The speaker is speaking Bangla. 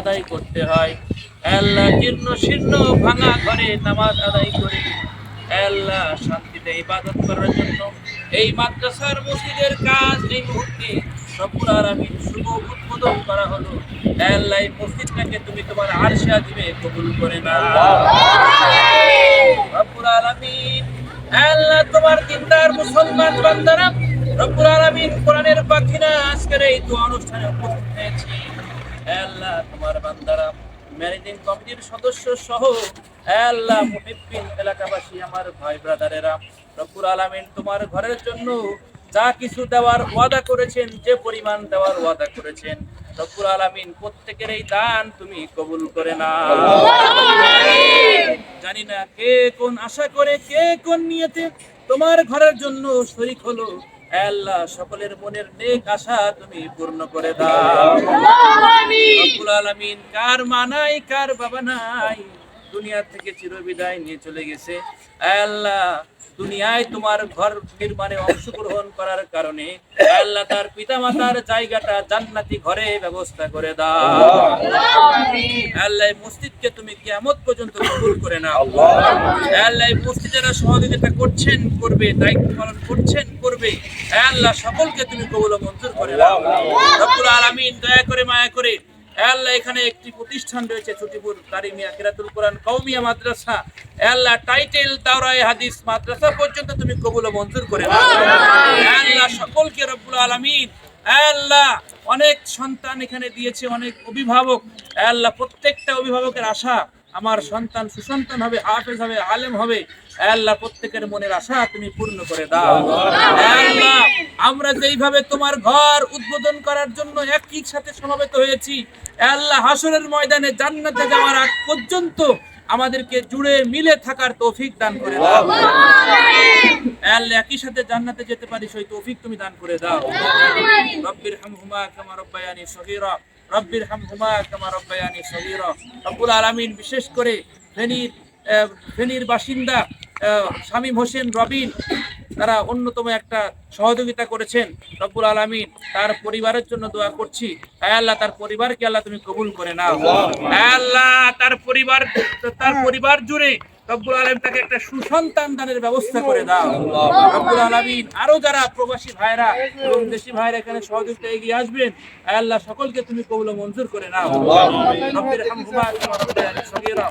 আদায় করতে হয়। আল্লাহ জীর্ণ শীর্ণ ভাঙা ঘরে নামাজ আদায় করে আল্লাহ শান্তিতে ইবাদত করার জন্য এই মাদ্রাসার মসজিদের কাজ এই মুহূর্তে রব্বুল আলামিন শুভ উদ্বোধন করা হলো। আল্লাহ এই মসজিদটাকে তুমি তোমার আরশা দিবে, কবুল করে না রব্বুল আলামিন, আল্লাহ তোমার দিনদার মুসলমান বান্দারা রব্বুল আলামিন কোরআনের পাখিরা আজকের এই দোয়া অনুষ্ঠানে উপস্থিত হয়েছে। আল্লাহ তোমার বান্দারা। ম্যানেজিং কমিটির সদস্য সহ আল্লাহ মুহিব্বিন এলাকাবাসী, আমার ভাই ব্রাদারেরা। রব্বুল আলামিন তোমার ঘরের জন্য যা কিছু দেওয়ার ওয়াদা করেছেন, যে পরিমাণ দেওয়ার ওয়াদা করেছেন, রব্বুল আলামিন প্রত্যেকের এই দান তুমি কবুল করে না জানি না কে কোন আশা করে, কে কোন নিয়েতে তোমার ঘরের জন্য শরিক হলো। আল্লাহ সকলের মনের নেক আশা তুমি পূর্ণ করে দাও। রব্বুল আলামিন, কার মা কার বাবা নাই, দুনিয়া থেকে চিরবিদায় নিয়ে চলে গেছে। আল্লাহ, দুনিয়ায় তোমার ঘর নির্মাণে অংশগ্রহণ করার কারণে আল্লাহ তার পিতামাতার জায়গাটা জান্নাতি ঘরে ব্যবস্থা করে দাও। আল্লাহ মসজিদকে তুমি কিয়ামত পর্যন্ত কবুল করে নাও। আল্লাহ মসজিদেরা সহযোগিতা করছেন, করবে, দায়িত্ব পালন করছেন, করবে আল্লাহ সকলকে তুমি কবুল মঞ্জুর করে নাও রব্বুল আলামিন, দয়া করে, মায়া করে আল্লাহ এখানে একটি প্রতিষ্ঠান রয়েছে ছুটিপুর কারিমিয়া কিরাতুল কোরআন কওমিয়া মাদ্রাসা। আল্লাহ টাইটেল তাওরায় হাদিস মাদ্রাসা পর্যন্ত তুমি কবুল মঞ্জুর করে আল্লাহ সকলকে রব্বুল আলমিন। আল্লাহ অনেক সন্তান এখানে দিয়েছে, অনেক অভিভাবক। আল্লাহ প্রত্যেকটা অভিভাবকের আশা আমার সন্তান সুসন্তান হবে হাফেজ হবে আলেম হবে। আল্লাহ প্রত্যেকের মনের আশা তুমি পূর্ণ করে দাও। আল্লাহ আমরা যেইভাবে তোমার ঘর উদ্বোধন করার জন্য একই সাথে সমাবেত হয়েছি আল্লাহ হাসরের ময়দানে জান্নাতে যাওয়ার আগ পর্যন্ত আমাদেরকে জুড়ে মিলে থাকার তৌফিক দান করে দাও। আল্লাহ একই সাথে জান্নাতে যেতে পারি সেই তৌফিক তুমি দান করে দাও। রব্বির হামহুমা কামা রব্বায়ানি সগীরা। রব্বির হামহুমা কামা রব্বায়ানি সগীরা। রব্বুল আলামিন বিশেষ করে ফেনীর ফেনীর বাসিন্দা শামীম হোসেন রবিন, তারা অন্যতম একটা সহযোগিতা করেছেন রব্বুল আলামিন। তার পরিবারের জন্য দোয়া করছি। আয় আল্লাহ, তার পরিবারকে আল্লাহ তুমি কবুল করে নাও। আয় আল্লাহ, তার পরিবার তার পরিবার জুড়ে রব্বুল আলম তাকে একটা সুসন্তান দানের ব্যবস্থা করে দাও। রব্বুল আলামিন আরও যারা প্রবাসী ভাইরা এবং দেশি ভাইরা এখানে সহযোগিতা এগিয়ে আসবেন আল্লাহ সকলকে তুমি কবুল মঞ্জুর করে নাও। রব্বির হামহুমা সগীরা